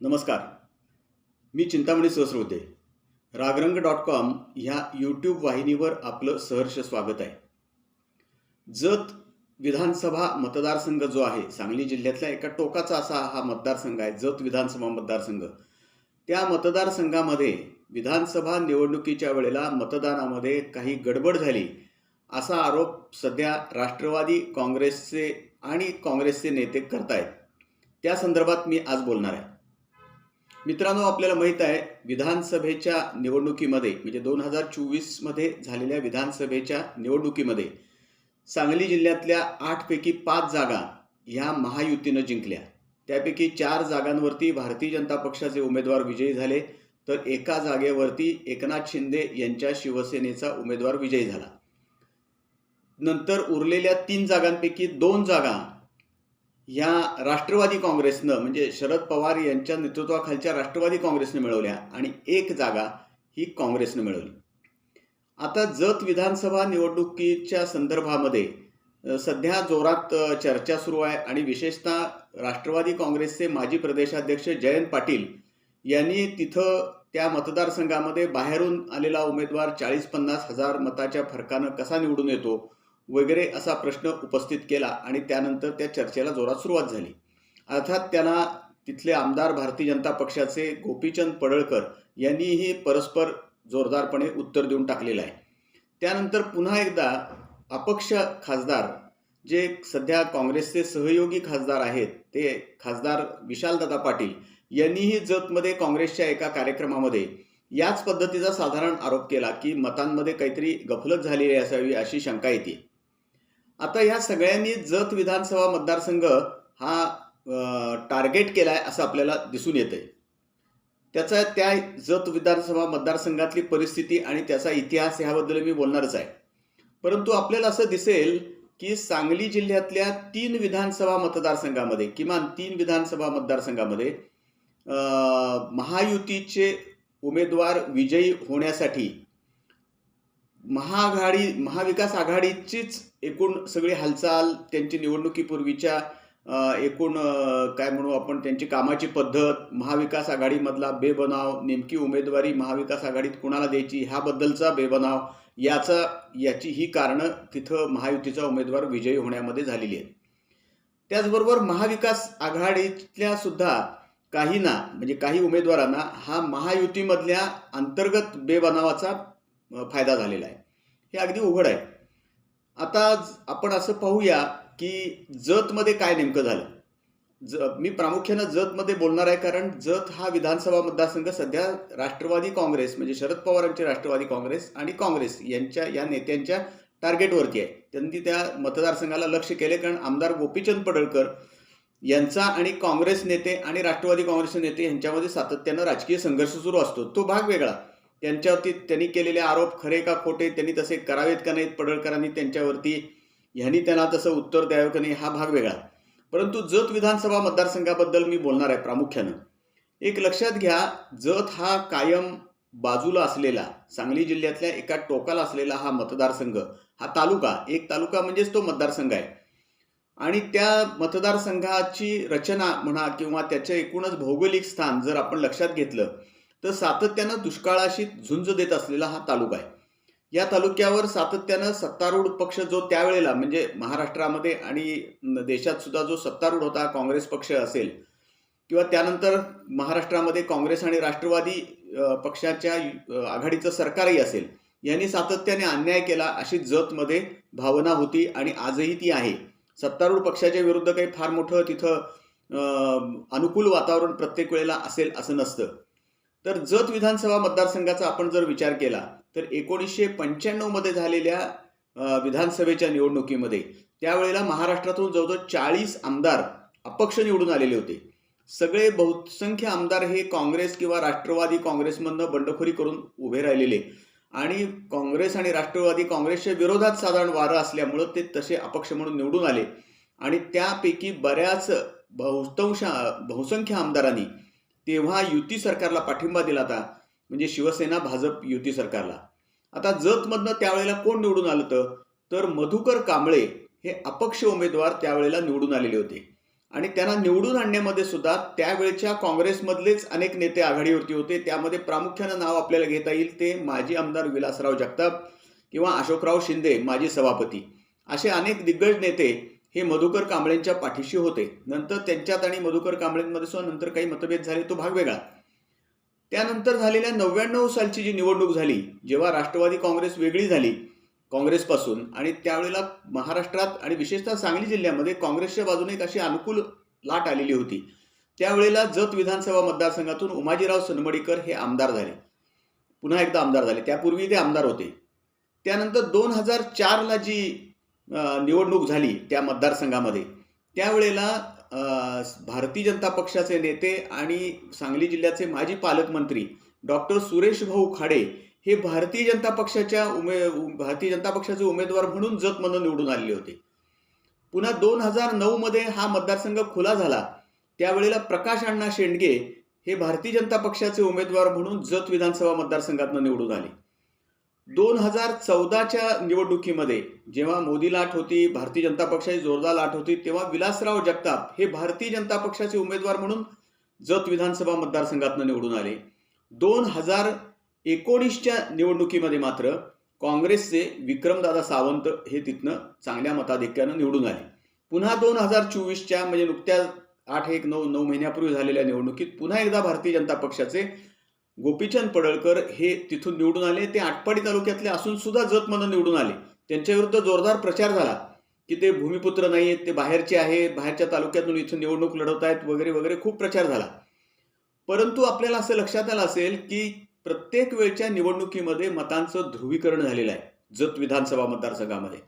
नमस्कार. मी Chintamani Sahasrote Ragarang dot com ह्या यूट्यूब वाहिनीवर आपलं सहर्ष स्वागत आहे. जत विधानसभा मतदारसंघ जो आहे सांगली जिल्ह्यातल्या एका टोकाचा असा हा मतदारसंघ आहे जत विधानसभा मतदारसंघ. त्या मतदारसंघामध्ये विधानसभा निवडणुकीच्या वेळेला मतदानामध्ये काही गडबड झाली असा आरोप सध्या राष्ट्रवादी काँग्रेसचे आणि काँग्रेसचे नेते करतायत. त्या संदर्भात मी आज बोलणार आहे. मित्रांनो आपल्याला माहीत आहे विधानसभेच्या निवडणुकीमध्ये म्हणजे दोन हजार चोवीसमध्ये झालेल्या विधानसभेच्या निवडणुकीमध्ये सांगली जिल्ह्यातल्या आठपैकी पाच जागा ह्या महायुतीनं जिंकल्या. त्यापैकी चार जागांवरती भारतीय जनता पक्षाचे उमेदवार विजयी झाले तर एका जागेवरती एकनाथ शिंदे यांच्या शिवसेनेचा उमेदवार विजयी झाला. नंतर उरलेल्या तीन जागांपैकी दोन जागा या राष्ट्रवादी काँग्रेसनं म्हणजे शरद पवार यांच्या नेतृत्वाखालच्या राष्ट्रवादी काँग्रेसनं मिळवल्या आणि एक जागा ही काँग्रेसनं मिळवली. आता जत विधानसभा निवडणुकीच्या संदर्भामध्ये सध्या जोरात चर्चा सुरू आहे आणि विशेषतः राष्ट्रवादी काँग्रेसचे माजी प्रदेशाध्यक्ष जयंत पाटील यांनी तिथं त्या मतदारसंघामध्ये बाहेरून आलेला उमेदवार चाळीस पन्नास हजार मताच्या फरकानं कसा निवडून येतो वगैरे असा प्रश्न उपस्थित केला आणि त्यानंतर त्या चर्चेला जोरात सुरुवात झाली. अर्थात त्यांना तिथले आमदार भारतीय जनता पक्षाचे गोपीचंद पडळकर यांनीही परस्पर जोरदारपणे उत्तर देऊन टाकलेलं आहे. त्यानंतर पुन्हा एकदा अपक्ष खासदार जे सध्या काँग्रेसचे सहयोगी खासदार आहेत ते खासदार विशालदादा पाटील यांनीही जतमध्ये काँग्रेसच्या एका कार्यक्रमामध्ये याच पद्धतीचा साधारण आरोप केला की मतांमध्ये काहीतरी गफलत झालेली असावी अशी शंका येते. आता या सगळ्यांनी जत विधानसभा मतदारसंघ हा टार्गेट केला आहे असं आपल्याला दिसून येतंय. त्याचा त्या जत विधानसभा मतदारसंघातली परिस्थिती आणि त्याचा इतिहास ह्याबद्दल मी बोलणारच आहे. परंतु आपल्याला असं दिसेल की सांगली जिल्ह्यातल्या तीन विधानसभा मतदारसंघामध्ये किमान तीन विधानसभा मतदारसंघामध्ये महायुतीचे उमेदवार विजयी होण्यासाठी महाआघाडी महाविकास आघाडीचीच एकूण सगळी हालचाल त्यांची निवडणुकीपूर्वीच्या एकूण काय म्हणू आपण त्यांची कामाची पद्धत महाविकास आघाडीमधला बेबनाव नेमकी उमेदवारी महाविकास आघाडीत कुणाला द्यायची ह्याबद्दलचा बेबनाव याचा याची ही कारणं तिथं महायुतीचा उमेदवार विजयी होण्यामध्ये झालेली आहेत. त्याचबरोबर महाविकास आघाडीतल्या सुद्धा काहींना म्हणजे काही उमेदवारांना हा महायुतीमधल्या अंतर्गत बेबनावाचा फायदा झालेला आहे. हे अगदी उघड आहे. आता आपण असं पाहूया की जतमध्ये काय नेमकं झालं? ज मी प्रामुख्यानं जतमध्ये बोलणार आहे कारण जत हा विधानसभा मतदारसंघ सध्या राष्ट्रवादी काँग्रेस म्हणजे शरद पवारांचे राष्ट्रवादी काँग्रेस आणि काँग्रेस यांच्या या नेत्यांच्या टार्गेटवरती आहे. त्यांनी त्या मतदारसंघाला लक्ष केले कारण आमदार गोपीचंद पडळकर यांचा आणि काँग्रेस नेते आणि राष्ट्रवादी काँग्रेसचे नेते यांच्यामध्ये सातत्यानं राजकीय संघर्ष सुरू असतो. तो भाग वेगळा. त्यांच्यावरती त्यांनी केलेले आरोप खरे का खोटे त्यांनी तसे करावेत का नाहीत पडळकरांनी त्यांच्यावरती ह्यांनी त्यांना तसं उत्तर द्यावं का नाही हा भाग वेगळा. परंतु जत विधानसभा मतदारसंघाबद्दल मी बोलणार आहे प्रामुख्यानं. एक लक्षात घ्या जत हा कायम बाजूला असलेला सांगली जिल्ह्यातल्या एका टोकाला असलेला हा मतदारसंघ हा तालुका एक तालुका म्हणजेच तो मतदारसंघ आहे. आणि त्या मतदारसंघाची रचना म्हणा किंवा त्याचे एकूणच भौगोलिक स्थान जर आपण लक्षात घेतलं तर सातत्यानं दुष्काळाशी झुंज देत असलेला हा तालुका आहे. या तालुक्यावर सातत्यानं सत्तारूढ पक्ष जो त्यावेळेला म्हणजे महाराष्ट्रामध्ये आणि देशात सुद्धा जो सत्तारूढ होता काँग्रेस पक्ष असेल किंवा त्यानंतर महाराष्ट्रामध्ये काँग्रेस आणि राष्ट्रवादी पक्षाच्या आघाडीचं सरकारही असेल यांनी सातत्याने अन्याय केला अशी जतमध्ये भावना होती आणि आजही ती आहे. सत्तारूढ पक्षाच्या विरुद्ध काही फार मोठं तिथं अनुकूल वातावरण प्रत्येक वेळेला असेल असं नसतं. तर जत विधानसभा मतदारसंघाचा आपण जर विचार केला तर एकोणीसशे पंच्याण्णवमध्ये झालेल्या विधानसभेच्या निवडणुकीमध्ये त्यावेळेला महाराष्ट्रातून जवळजवळ चाळीस आमदार अपक्ष निवडून आलेले होते. सगळे बहुसंख्य आमदार हे काँग्रेस किंवा राष्ट्रवादी काँग्रेसमधनं बंडखोरी करून उभे राहिलेले. आणि काँग्रेस आणि राष्ट्रवादी काँग्रेसच्या विरोधात साधारण वारं असल्यामुळं ते तसे अपक्ष म्हणून निवडून आले. आणि त्यापैकी बऱ्याच बहुतांश बहुसंख्य आमदारांनी तेव्हा युती सरकारला पाठिंबा दिला होता. म्हणजे शिवसेना भाजप युती सरकारला. आता जतमधनं त्यावेळेला कोण निवडून आलं होतं? तर मधुकर कांबळे हे अपक्ष उमेदवार त्यावेळेला निवडून आलेले होते. आणि त्यांना निवडून आणण्यामध्ये सुद्धा त्यावेळच्या काँग्रेसमधलेच अनेक नेते आघाडीवरती होते. त्यामध्ये प्रामुख्यानं नाव आपल्याला घेता येईल ते माजी आमदार विलासराव जगताप किंवा अशोकराव शिंदे माजी सभापती. असे अनेक दिग्गज नेते हे मधुकर कांबळेंच्या पाठीशी होते. नंतर त्यांच्यात आणि मधुकर कांबळेंमध्ये सुद्धा नंतर काही मतभेद झाले. तो भाग वेगळा. त्यानंतर झालेल्या नव्याण्णव सालची जी निवडणूक झाली जेव्हा राष्ट्रवादी काँग्रेस वेगळी झाली काँग्रेसपासून आणि त्यावेळेला महाराष्ट्रात आणि विशेषतः सांगली जिल्ह्यामध्ये काँग्रेसच्या बाजूने एक अशी अनुकूल लाट आलेली होती. त्यावेळेला जत विधानसभा मतदारसंघातून उमाजीराव सनमडीकर हे आमदार झाले. पुन्हा एकदा आमदार झाले. त्यापूर्वी ते आमदार होते. त्यानंतर दोन हजार चारला जी निवडणूक झाली त्या मतदारसंघामध्ये. त्यावेळेला भारतीय जनता पक्षाचे नेते आणि सांगली जिल्ह्याचे माजी पालकमंत्री डॉक्टर सुरेश भाऊ खाडे हे भारतीय जनता पक्षाच्या उमे भारतीय जनता पक्षाचे उमेदवार म्हणून जतमधून निवडून आलेले होते. पुन्हा दोन हजार नऊमध्ये हा मतदारसंघ खुला झाला. त्यावेळेला प्रकाश अण्णा शेंडगे हे भारतीय जनता पक्षाचे उमेदवार म्हणून जत विधानसभा मतदारसंघातून निवडून आले. दोन हजार चौदाच्या निवडणुकीमध्ये जेव्हा मोदी लाट होती भारतीय जनता पक्षाची जोरदार लाट होती तेव्हा विलासराव जगताप हे भारतीय जनता पक्षाचे उमेदवार म्हणून जत विधानसभा मतदारसंघातून निवडून आले. दोन हजार एकोणीसच्या निवडणुकीमध्ये मात्र काँग्रेसचे विक्रमदादा सावंत हे तिथनं चांगल्या मताधिक्यानं निवडून आले. पुन्हा दोन हजार चोवीसच्या म्हणजे नुकत्या आठ एक नऊ नऊ महिन्यापूर्वी झालेल्या निवडणुकीत पुन्हा एकदा भारतीय जनता पक्षाचे गोपीचंद पडळकर हे तिथून निवडून आले. ते आटपाडी तालुक्यातले असून सुद्धा जतमधून निवडून आले. त्यांच्याविरुद्ध जोरदार प्रचार झाला. की ते भूमिपुत्र नाही आहेत ते बाहेरचे आहे बाहेरच्या तालुक्यातून इथून निवडणूक लढवत आहेत वगैरे वगैरे खूप प्रचार झाला. परंतु आपल्याला असं लक्षात आलं असेल की प्रत्येक वेळच्या निवडणुकीमध्ये मतांचं ध्रुवीकरण झालेलं आहे जत विधानसभा मतदारसंघामध्ये.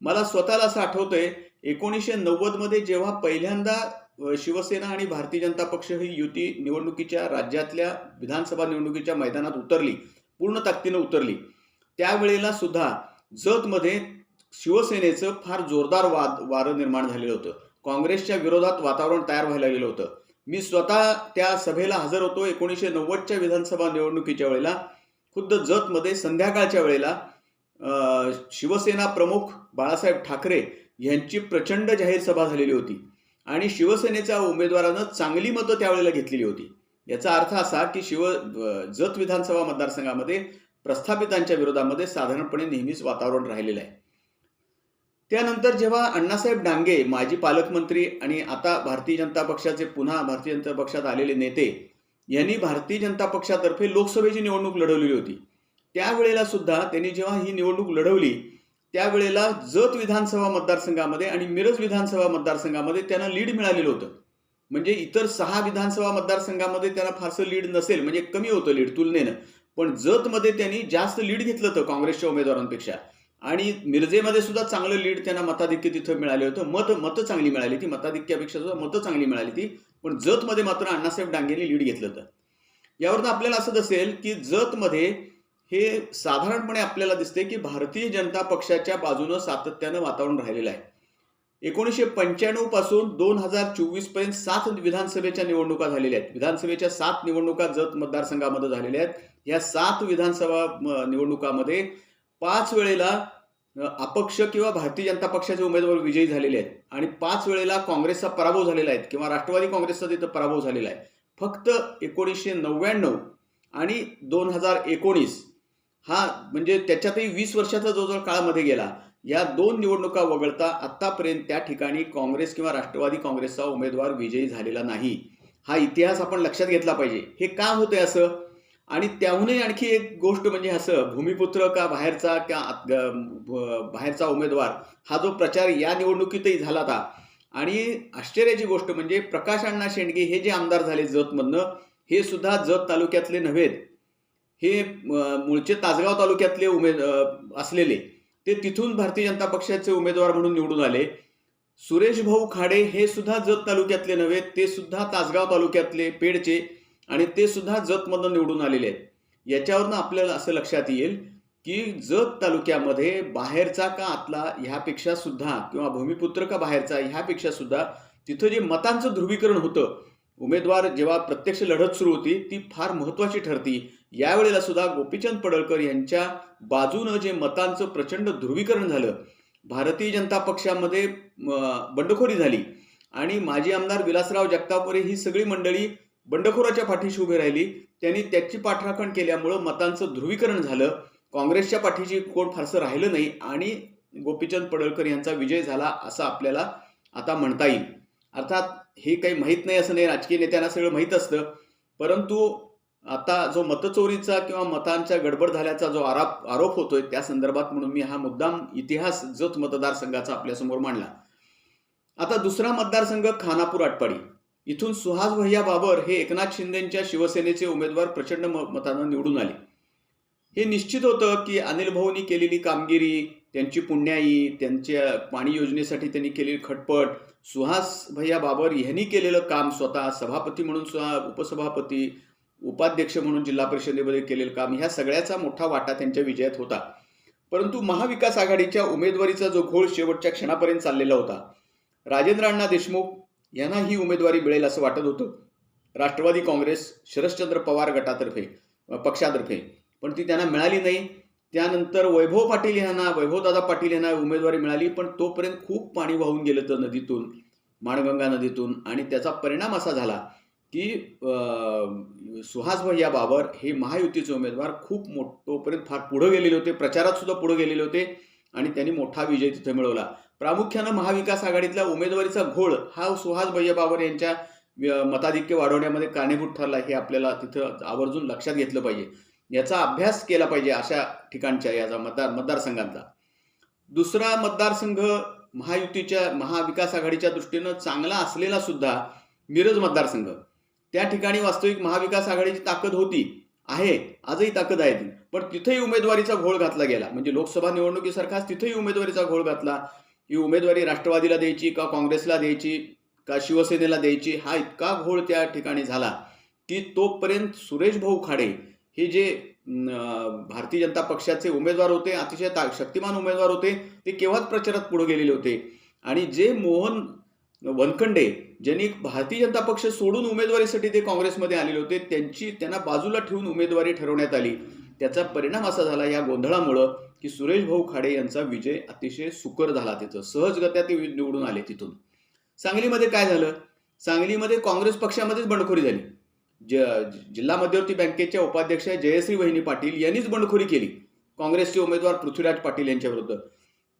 मला स्वतःला असं आठवतंय एकोणीसशे नव्वदमध्ये जेव्हा पहिल्यांदा शिवसेना आणि भारतीय जनता पक्ष ही युती निवडणुकीच्या राज्यातल्या विधानसभा निवडणुकीच्या मैदानात उतरली पूर्ण ताकदीनं उतरली. त्यावेळेला सुद्धा जतमध्ये शिवसेनेचं फार जोरदार वाद वारं निर्माण झालेलं होतं. काँग्रेसच्या विरोधात वातावरण तयार व्हायला गेलं होतं. मी स्वतः त्या सभेला हजर होतो एकोणीसशे नव्वदच्या विधानसभा निवडणुकीच्या वेळेला. खुद्द जतमध्ये संध्याकाळच्या वेळेला शिवसेना प्रमुख बाळासाहेब ठाकरे यांची प्रचंड जाहीर सभा झालेली होती. आणि शिवसेनेच्या उमेदवारानं चांगली मतं त्यावेळेला घेतलेली होती. याचा अर्थ असा की शिव जत विधानसभा मतदारसंघामध्ये प्रस्थापितांच्या विरोधामध्ये साधारणपणे नेहमीच वातावरण राहिलेलं आहे. त्यानंतर जेव्हा अण्णासाहेब डांगे माजी पालकमंत्री आणि आता भारतीय जनता पक्षाचे पुन्हा भारतीय जनता पक्षात आलेले नेते यांनी भारतीय जनता पक्षातर्फे लोकसभेची निवडणूक लढवलेली होती. त्यावेळेला सुद्धा त्यांनी जेव्हा ही निवडणूक लढवली त्यावेळेला जत विधानसभा मतदारसंघामध्ये आणि मिरज विधानसभा मतदारसंघामध्ये त्यांना लीड मिळालेलं होतं. म्हणजे इतर सहा विधानसभा मतदारसंघामध्ये त्यांना फारसं लीड नसेल म्हणजे कमी होतं लीड तुलनेनं. पण जतमध्ये त्यांनी जास्त लीड घेतलं होतं काँग्रेसच्या उमेदवारांपेक्षा. आणि मिरजेमध्ये सुद्धा चांगलं लीड त्यांना मताधिक्य तिथं मिळाले होतं. मत मतं चांगली मिळाली ती मताधिक्यापेक्षा सुद्धा मतं चांगली मिळाली ती पण जतमध्ये मात्र अण्णासाहेब डांगेने लीड घेतलं होतं. यावरनं आपल्याला असं दिसेल की जतमध्ये हे साधारणपणे आपल्याला दिसते की भारतीय जनता पक्षाच्या बाजूनं सातत्यानं वातावरण राहिलेलं आहे. एकोणीसशे पंच्याण्णवपासून दोन हजार चोवीसपर्यंत सात विधानसभेच्या निवडणुका झालेल्या आहेत. विधानसभेच्या सात निवडणुका जत मतदारसंघामध्ये झालेल्या आहेत. या सात विधानसभा निवडणुकामध्ये पाच वेळेला अपक्ष किंवा भारतीय जनता पक्षाचे उमेदवार विजयी झालेले आहेत. आणि पाच वेळेला काँग्रेसचा पराभव झालेला आहे किंवा राष्ट्रवादी काँग्रेसचा तिथं पराभव झालेला आहे. फक्त एकोणीसशे नव्याण्णव आणि दोन हजार एकोणीस हा म्हणजे त्याच्यातही वीस वर्षाचा जो जो काळामध्ये गेला. या दोन निवडणुका वगळता आत्तापर्यंत त्या ठिकाणी काँग्रेस किंवा राष्ट्रवादी काँग्रेसचा उमेदवार विजयी झालेला नाही. हा इतिहास आपण लक्षात घेतला पाहिजे. हे का होतंय असं? आणि त्याहूनही आणखी एक गोष्ट म्हणजे असं भूमिपुत्र का बाहेरचा का आत- बाहेरचा उमेदवार हा जो प्रचार या निवडणुकीतही झाला होता. आणि आश्चर्याची गोष्ट म्हणजे प्रकाश अण्णा शेंडगे हे जे आमदार झाले जतमधनं हे सुद्धा जत तालुक्यातले नव्हेत हे मूळचे तासगाव तालुक्यातले उमेद असलेले ते तिथून भारतीय जनता पक्षाचे उमेदवार म्हणून निवडून आले. सुरेश भाऊ खाडे हे सुद्धा जत तालुक्यातले नव्हे ते सुद्धा तासगाव तालुक्यातले पेडचे आणि ते सुद्धा जतमधून निवडून आलेले आहेत. याच्यावरनं आपल्याला असं लक्षात येईल की जत तालुक्यामध्ये बाहेरचा का आतला ह्यापेक्षा सुद्धा किंवा भूमिपुत्र का बाहेरचा ह्यापेक्षा सुद्धा तिथं जे मतांचं ध्रुवीकरण होतं उमेदवार जेव्हा प्रत्यक्ष लढत सुरू होती ती फार महत्वाची ठरती. यावेळेला सुद्धा गोपीचंद पडळकर यांच्या बाजूनं जे मतांचं प्रचंड ध्रुवीकरण झालं भारतीय जनता पक्षामध्ये बंडखोरी झाली. आणि माजी आमदार विलासराव जगतापुरे ही सगळी मंडळी बंडखोराच्या पाठीशी उभी राहिली. त्यांनी त्याची पाठराखण केल्यामुळं मतांचं ध्रुवीकरण झालं. काँग्रेसच्या पाठीशी कोण फारसं राहिलं नाही आणि गोपीचंद पडळकर यांचा विजय झाला असं आपल्याला आता म्हणता येईल. अर्थात हे काही माहीत नाही असं नाही. राजकीय नेत्यांना सगळं माहीत असतं. परंतु आता जो मतचोरीचा किंवा मतांच्या गडबड झाल्याचा जो आरोप आरोप होतोय त्या संदर्भात म्हणून मी हा मुद्दाम इतिहास जत मतदारसंघाचा आपल्यासमोर मांडला. आता दुसरा मतदारसंघ खानापूर आटपाडी. इथून सुहास भैया बाबर हे एकनाथ शिंदेच्या शिवसेनेचे उमेदवार प्रचंड म- मतानं निवडून आले. हे निश्चित होतं की अनिल भाऊनी केलेली कामगिरी त्यांची पुण्याई त्यांच्या पाणी योजनेसाठी त्यांनी केलेली खटपट सुहास भैया बाबर यांनी केलेलं काम स्वतः सभापती म्हणून सुद्धा उपसभापती उपाध्यक्ष म्हणून जिल्हा परिषदेमध्ये केलेलं काम ह्या सगळ्याचा मोठा वाटा त्यांच्या विजयात होता. परंतु महाविकास आघाडीच्या उमेदवारीचा जो घोळ शेवटच्या क्षणापर्यंत चाललेला होता राजेंद्र अण्णा देशमुख यांना ही उमेदवारी मिळेल असं वाटत होतं. राष्ट्रवादी काँग्रेस शरदचंद्र पवार गटातर्फे पक्षातर्फे पण ती त्यांना मिळाली नाही. त्यानंतर वैभव पाटील यांना वैभवदादा पाटील यांना उमेदवारी मिळाली पण तोपर्यंत खूप पाणी वाहून गेलं तर नदीतून माणगंगा नदीतून आणि त्याचा परिणाम असा झाला की सुहास भैया बाबर हे महायुतीचे उमेदवार खूप मोठ तोपर्यंत फार पुढं गेलेले होते प्रचारात सुद्धा पुढे गेलेले होते आणि त्यांनी मोठा विजय तिथे मिळवला. प्रामुख्यानं महाविकास आघाडीतल्या उमेदवारीचा घोळ हा सुहास भैया बाबर यांच्या मताधिक्य वाढवण्यामध्ये कारणीभूत ठरला हे आपल्याला तिथं आवर्जून लक्षात घेतलं पाहिजे. याचा अभ्यास केला पाहिजे अशा ठिकाणच्या याचा मतदार मतदारसंघांचा. दुसरा मतदारसंघ महायुतीच्या महाविकास आघाडीच्या दृष्टीनं चांगला असलेला सुद्धा मिरज मतदारसंघ. त्या ठिकाणी वास्तविक महाविकास आघाडीची ताकद होती आहे आजही ताकद आहे ती. पण तिथेही उमेदवारीचा घोळ घातला गेला. म्हणजे लोकसभा निवडणुकीसारखाच तिथेही उमेदवारीचा घोळ घातला. ही उमेदवारी राष्ट्रवादीला द्यायची का काँग्रेसला द्यायची का शिवसेनेला द्यायची हा इतका घोळ त्या ठिकाणी झाला की तोपर्यंत सुरेश भाऊ खाडे हे जे भारतीय जनता पक्षाचे उमेदवार होते अतिशय ता शक्तिमान उमेदवार होते ते केव्हाच प्रचारात पुढे गेलेले होते. आणि जे मोहन वनखंडे ज्यांनी भारतीय जनता पक्ष सोडून उमेदवारीसाठी ते काँग्रेसमध्ये आलेले होते त्यांची त्यांना बाजूला ठेवून उमेदवारी ठरवण्यात आली. त्याचा परिणाम असा झाला या गोंधळामुळं की सुरेश भाऊ खाडे यांचा विजय अतिशय सुकर झाला तिथं. सहजगत्या ते निवडून आले तिथून. सांगलीमध्ये काय झालं? सांगलीमध्ये काँग्रेस पक्षामध्येच बंडखोरी झाली. ज जिल्हा मध्यवर्ती बँकेच्या उपाध्यक्ष जयश्री वहिनी पाटील यांनीच बंडखोरी केली. काँग्रेसचे उमेदवार पृथ्वीराज पाटील यांच्याविरुद्ध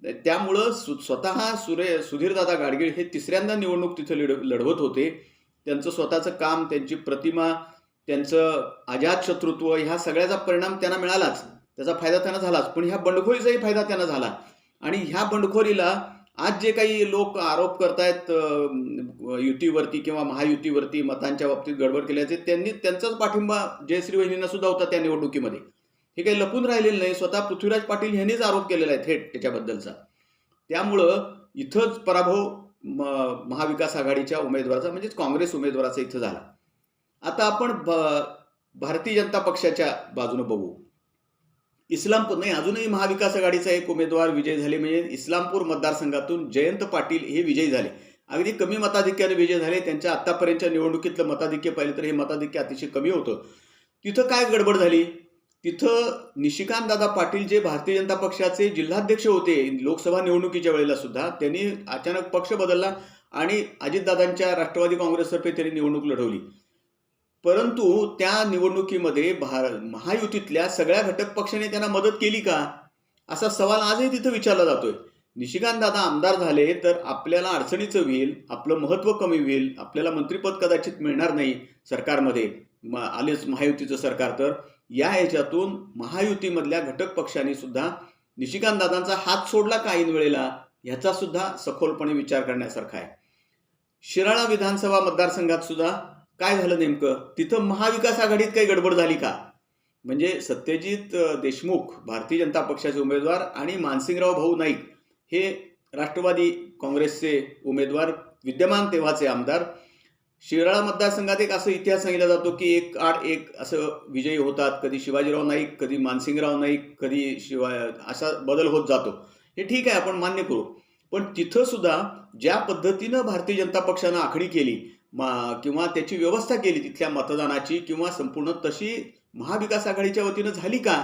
त्यामुळं सु स्वतः सुरे सुधीरदादा गाडगीळ हे तिसऱ्यांदा निवडणूक तिथं लढ लढवत होते. त्यांचं स्वतःचं काम त्यांची प्रतिमा त्यांचं अजातशत्रुत्व ह्या सगळ्याचा परिणाम त्यांना मिळालाच. त्याचा फायदा त्यांना झालाच. पण ह्या बंडखोरीचाही फायदा त्यांना झाला. आणि ह्या बंडखोरीला आज जे काही लोक आरोप करतायत युतीवरती किंवा महायुतीवरती मतांच्या बाबतीत गडबड केल्याचे त्यांनी त्यांचाच पाठिंबा जयश्री वहिनींना सुद्धा होता त्या निवडणुकीमध्ये. हे काही लपून राहिलेलं नाही. स्वतः पृथ्वीराज पाटील यांनीच आरोप केलेला आहे थेट त्याच्याबद्दलचा. त्यामुळं इथंच पराभव म- महाविकास आघाडीच्या उमेदवाराचा म्हणजेच काँग्रेस उमेदवाराचा इथं झाला. आता आपण भ- भारतीय जनता पक्षाच्या बाजूनं बघू. इस्लामपूर नाही अजूनही महाविकास आघाडीचा एक उमेदवार विजय झाले म्हणजे इस्लामपूर मतदारसंघातून जयंत पाटील हे विजयी झाले. अगदी कमी मताधिक्याने विजय झाले. त्यांच्या आत्तापर्यंतच्या निवडणुकीतलं मताधिक्य पाहिलं तर हे मताधिक्य अतिशय कमी होतं. तिथं काय गडबड झाली? तिथं निशिकांत दादा पाटील जे भारतीय जनता पक्षाचे जिल्हाध्यक्ष होते लोकसभा निवडणुकीच्या वेळेला सुद्धा त्यांनी अचानक पक्ष बदलला आणि अजितदादांच्या राष्ट्रवादी काँग्रेसतर्फे त्यांनी निवडणूक लढवली. परंतु त्या निवडणुकीमध्ये भार महायुतीतल्या सगळ्या घटक पक्षाने त्यांना मदत केली का? असा सवाल आजही तिथं विचारला जातोय. निशिकांत दादा आमदार झाले तर आपल्याला अडचणीचं होईल आपलं महत्त्व कमी होईल आपल्याला मंत्रिपद कदाचित मिळणार नाही सरकारमध्ये. म आलेच महायुतीचं सरकार तर. या ह्याच्यातून महायुतीमधल्या घटक पक्षांनी सुद्धा निशिकांत दादांचा हात सोडला काही वेळेला ह्याचा सुद्धा सखोलपणे विचार करण्यासारखा आहे. शिराळा विधानसभा मतदारसंघात सुद्धा काय झालं नेमकं? तिथं महाविकास आघाडीत काही गडबड झाली का? म्हणजे सत्यजित देशमुख भारतीय जनता पक्षाचे उमेदवार आणि मानसिंगराव भाऊ नाईक हे राष्ट्रवादी काँग्रेसचे उमेदवार विद्यमान तेव्हाचे आमदार शिराळा मतदारसंघात एक असं इतिहास सांगितला जातो की एक आठ एक असं विजयी होतात. कधी शिवाजीराव नाईक कधी मानसिंगराव नाईक कधी शिवा असा बदल होत जातो. हे ठीक आहे आपण मान्य करू. पण तिथं सुद्धा ज्या पद्धतीनं भारतीय जनता पक्षानं आखणी केली मा किंवा त्याची व्यवस्था केली तिथल्या मतदानाची किंवा संपूर्ण तशी महाविकास आघाडीच्या वतीनं झाली का?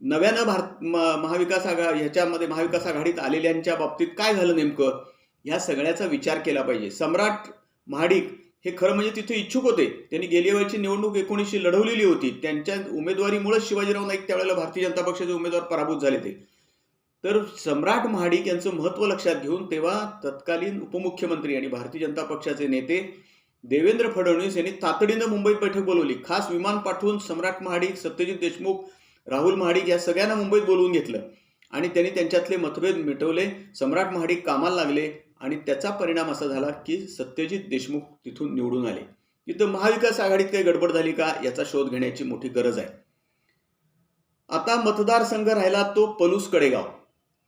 नव्यानं भारत महाविकास आघाडी ह्याच्यामध्ये महाविकास आघाडीत आलेल्यांच्या बाबतीत काय झालं नेमकं? ह्या सगळ्याचा विचार केला पाहिजे. सम्राट महाडिक हे खरं म्हणजे तिथे इच्छुक होते. त्यांनी गेल्या वेळची निवडणूक एकोणीसशे लढवलेली होती. त्यांच्या उमेदवारीमुळेच शिवाजीराव नाईक त्यावेळेला भारतीय जनता पक्षाचे उमेदवार पराभूत झाले ते. तर सम्राट महाडिक यांचं महत्त्व लक्षात घेऊन तेव्हा तत्कालीन उपमुख्यमंत्री आणि भारतीय जनता पक्षाचे नेते देवेंद्र फडणवीस यांनी तातडीनं मुंबईत बैठक बोलवली. खास विमान पाठवून सम्राट महाडिक सत्यजित देशमुख राहुल महाडिक या सगळ्यांना मुंबईत बोलवून घेतलं. आणि त्यांनी त्यांच्यातले मतभेद मिटवले. सम्राट महाडिक कामाला लागले. आणि त्याचा परिणाम असा झाला की सत्यजित देशमुख तिथून निवडून आले. इथं महाविकास आघाडीत काही गडबड झाली का याचा शोध घेण्याची मोठी गरज आहे. आता मतदारसंघ राहिला तो पलूस कडेगाव.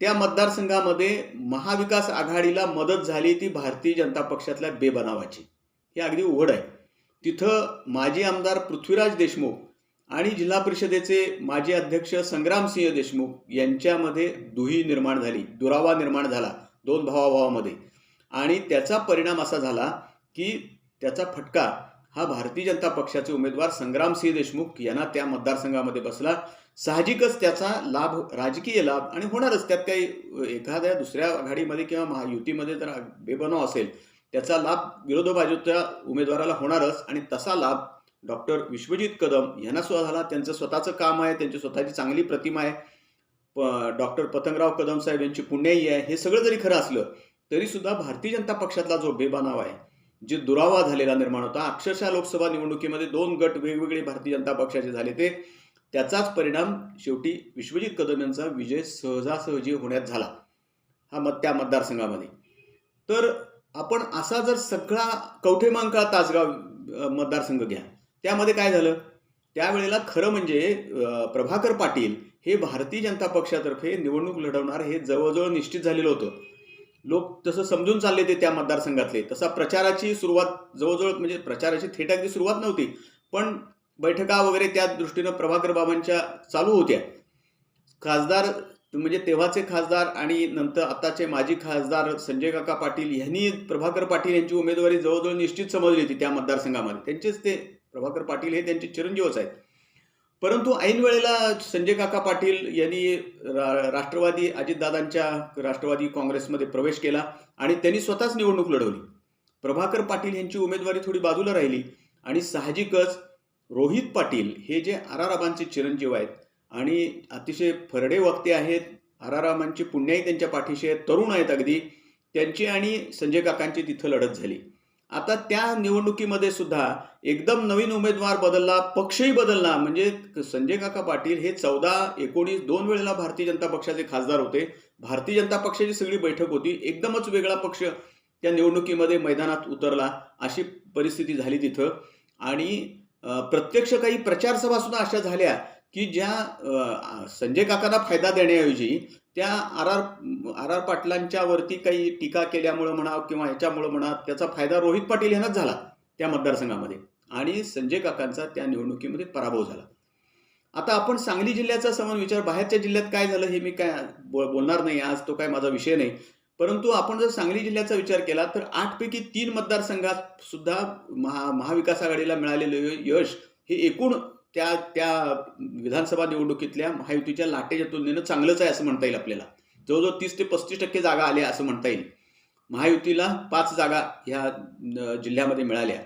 त्या मतदारसंघामध्ये महाविकास आघाडीला मदत झाली ती भारतीय जनता पक्षातल्या बेबनावाची. हे अगदी उघड आहे. तिथं माजी आमदार पृथ्वीराज देशमुख आणि जिल्हा परिषदेचे माजी अध्यक्ष संग्रामसिंह देशमुख यांच्यामध्ये दुही निर्माण झाली दुरावा निर्माण झाला. दोन भावाभावामध्ये. आणि त्याचा परिणाम असा झाला की त्याचा फटका हा भारतीय जनता पक्षाचे उमेदवार संग्रामसिंह देशमुख यांना त्या मतदारसंघामध्ये बसला. साहजिकच त्याचा लाभ राजकीय लाभ आणि होणारच त्यात काही एखाद्या दुसऱ्या आघाडीमध्ये किंवा महायुतीमध्ये जर बेबनाव असेल त्याचा लाभ विरोधी बाजूच्या उमेदवाराला होणारच आणि तसा लाभ डॉक्टर विश्वजित कदम यांना सुद्धा झाला. त्यांचं स्वतःचं काम आहे त्यांची स्वतःची चांगली प्रतिमा आहे. डॉक्टर पतंगराव कदम साहेब यांची पुण्याई आहे हे सगळं जरी खरं असलं तरी सुद्धा भारतीय जनता पक्षातला जो बेबानाव आहे जे दुरावा झालेला निर्माण होता अक्षरशः लोकसभा निवडणुकीमध्ये दोन गट वेगवेगळे भारतीय जनता पक्षाचे झाले ते त्याचाच परिणाम शेवटी विश्वजित कदम यांचा विजय सहजासहजी होण्यात झाला हा मत त्या मतदारसंघामध्ये. तर आपण असा जर सगळा कवठेमांकाळ तासगाव मतदारसंघ घ्या त्यामध्ये काय झालं? त्यावेळेला खरं म्हणजे प्रभाकर पाटील हे भारतीय जनता पक्षातर्फे निवडणूक लढवणार हे जवळजवळ निश्चित झालेलं होतं. लोक तसं समजून चालले ते त्या मतदारसंघातले. तसा प्रचाराची सुरुवात जवळजवळ म्हणजे प्रचाराची थेट अगदी सुरुवात नव्हती. पण बैठका वगैरे त्या दृष्टीनं प्रभाकर बाबांच्या चालू होत्या. खासदार म्हणजे तेव्हाचे खासदार आणि नंतर आताचे माजी खासदार संजय काका पाटील यांनी प्रभाकर पाटील यांची उमेदवारी जवळजवळ निश्चित समजली होती त्या मतदारसंघामध्ये. त्यांचेच ते प्रभाकर पाटील हे त्यांचे चिरंजीवच आहेत. परंतु ऐन वेळेला संजय काका पाटील यांनी रा राष्ट्रवादी अजितदादांच्या राष्ट्रवादी काँग्रेसमध्ये प्रवेश केला आणि त्यांनी स्वतःच निवडणूक लढवली. प्रभाकर पाटील यांची उमेदवारी थोडी बाजूला राहिली आणि साहजिकच रोहित पाटील हे जे आराराबांचे चिरंजीव आहेत आणि अतिशय फरडे वक्ते आहेत आरारामांची पुण्याई त्यांच्या पाठीशी आहेत तरुण आहेत अगदी त्यांची आणि संजय काकांची तिथं लढत झाली. आता त्या निवडणुकीमध्ये सुद्धा एकदम नवीन उमेदवार बदलला पक्षही बदलला. म्हणजे संजय काका पाटील हे चौदा एकोणीस दोन वेळेला भारतीय जनता पक्षाचे खासदार होते. भारतीय जनता पक्षाची सगळी बैठक होती. एकदमच वेगळा पक्ष त्या निवडणुकीमध्ये मैदानात उतरला. अशी परिस्थिती झाली तिथं. आणि प्रत्यक्ष काही प्रचारसभा सुद्धा अशा झाल्या की ज्या संजय काकांना फायदा देण्याऐवजी त्या आर आर आर आर पाटलांच्या वरती काही टीका केल्यामुळं म्हणा किंवा ह्याच्यामुळं म्हणा त्याचा फायदा रोहित पाटील यांनाच झाला त्या मतदारसंघामध्ये. आणि संजय काकांचा त्या निवडणुकीमध्ये पराभव झाला. आता आपण सांगली जिल्ह्याचा समान विचार बाहेरच्या जिल्ह्यात काय झालं हे मी काय बोलणार नाही आज तो काय माझा विषय नाही. परंतु आपण जर सांगली जिल्ह्याचा विचार केला तर आठपैकी तीन मतदारसंघात सुद्धा महा महाविकास आघाडीला मिळालेलं यश हे एकूण त्या त्या विधानसभा निवडणुकीतल्या महायुतीच्या लाटेच्या तुलनेनं चांगलंच आहे असं म्हणता येईल आपल्याला. जवळजवळ तीस ते पस्तीस टक्के जागा आल्या असं म्हणता येईल. महायुतीला पाच जागा ह्या जिल्ह्यामध्ये मिळाल्या.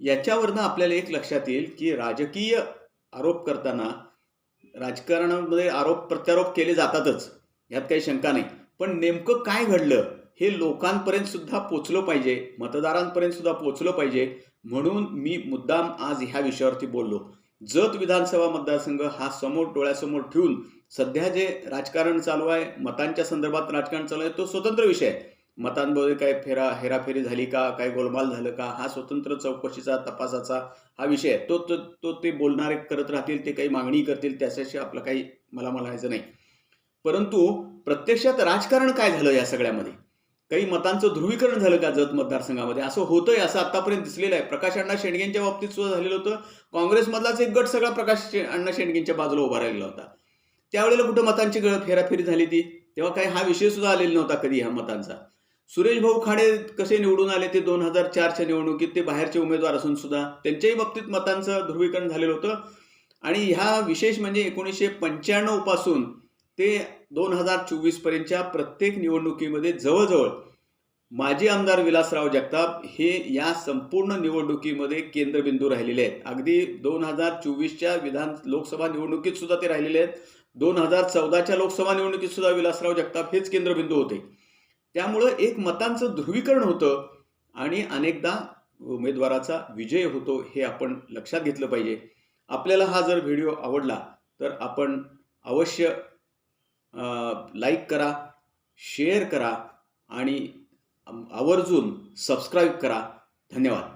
याच्यावरनं आपल्याला एक लक्षात येईल की राजकीय आरोप करताना राजकारणामध्ये आरोप प्रत्यारोप केले जातातच. यात काही शंका नाही. पण नेमकं काय घडलं हे लोकांपर्यंत सुद्धा पोचलं पाहिजे मतदारांपर्यंत सुद्धा पोचलं पाहिजे. म्हणून मी मुद्दाम आज ह्या विषयावरती बोललो. जत विधानसभा मतदारसंघ हा समोर डोळ्यासमोर ठेवून सध्या जे राजकारण चालू आहे मतांच्या संदर्भात राजकारण चालू आहे तो स्वतंत्र विषय आहे. मतांमध्ये काय फेरा हेराफेरी झाली का काय गोलमाल झालं का हा स्वतंत्र चौकशीचा तपासाचा हा विषय आहे. तो तो तो ते बोलणारे करत राहतील ते काही मागणी करतील त्याच्याशी आपलं काही मला म्हणायचं नाही. परंतु प्रत्यक्षात राजकारण काय झालं या सगळ्यामध्ये? काही मतांचं ध्रुवीकरण झालं का जत मतदारसंघामध्ये? असं होतंय असं आतापर्यंत दिसलेलं आहे. प्रकाश अण्णा शेंडगेंच्या बाबतीत सुद्धा झालेलं होतं. काँग्रेसमधलाच एक गट सगळा प्रकाश अण्णा शेंडगेंच्या बाजूला उभा राहिलेला होता. त्यावेळेला कुठं मतांची गळ फेराफेरी झाली ती? तेव्हा काही हा विषय सुद्धा आलेला नव्हता कधी ह्या मतांचा. सुरेश भाऊ खाडे कसे निवडून आले ते दोन हजार चारच्या निवडणुकीत? ते बाहेरचे उमेदवार असून सुद्धा त्यांच्याही बाबतीत मतांचं ध्रुवीकरण झालेलं होतं. आणि ह्या विशेष म्हणजे एकोणीसशे पंच्याण्णवपासून ते दोन हजार चोवीस पर्यंतच्या प्रत्येक निवडणुकीमध्ये जवळजवळ माजी आमदार विलासराव जगताप हे या संपूर्ण निवडणुकीमध्ये केंद्रबिंदू राहिलेले आहेत. अगदी दोन हजार चोवीसच्या विधान लोकसभा निवडणुकीत सुद्धा ते राहिलेले आहेत. दोन हजार चौदाच्या लोकसभा निवडणुकीत सुद्धा विलासराव जगताप हेच केंद्रबिंदू होते. त्यामुळं एक मतांचं ध्रुवीकरण होतं आणि अनेकदा उमेदवाराचा विजय होतो हे आपण लक्षात घेतलं पाहिजे. आपल्याला हा जर व्हिडिओ आवडला तर आपण अवश्य लाईक करा शेअर करा आणि आवर्जून सबस्क्राईब करा. धन्यवाद.